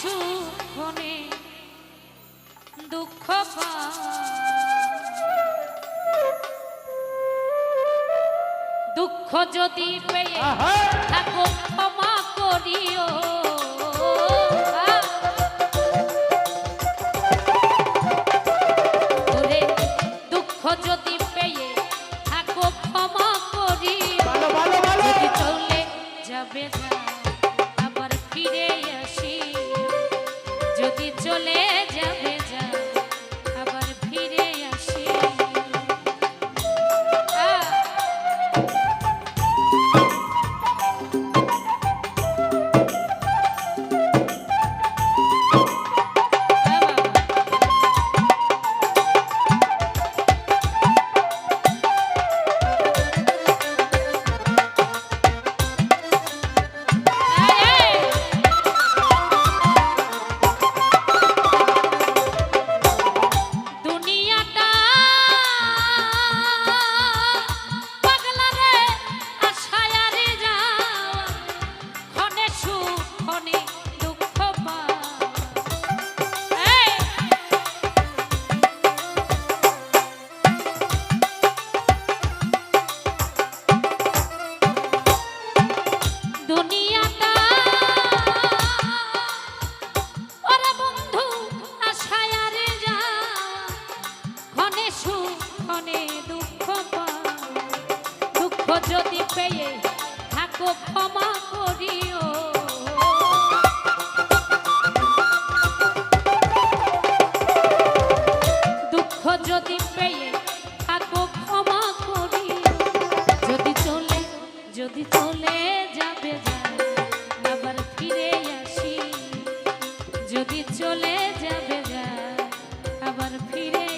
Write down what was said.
ক্ষণে সুখ ক্ষণে দুঃখ। দুঃখ যদি পেয়ে! থাকো ক্ষমা করিও দুঃখ যদি পেয়ে থাকো ক্ষমা করিও চলে যাবে যদি দুঃখ। দুঃখ যদি পেয়ে থাকো ক্ষমা দুঃখ যদি পেয়ে ক্ষমা যদি চলে যদি চলে যাবে আবার ফিরে আসি। যদি চলে যাবে আবার ফিরে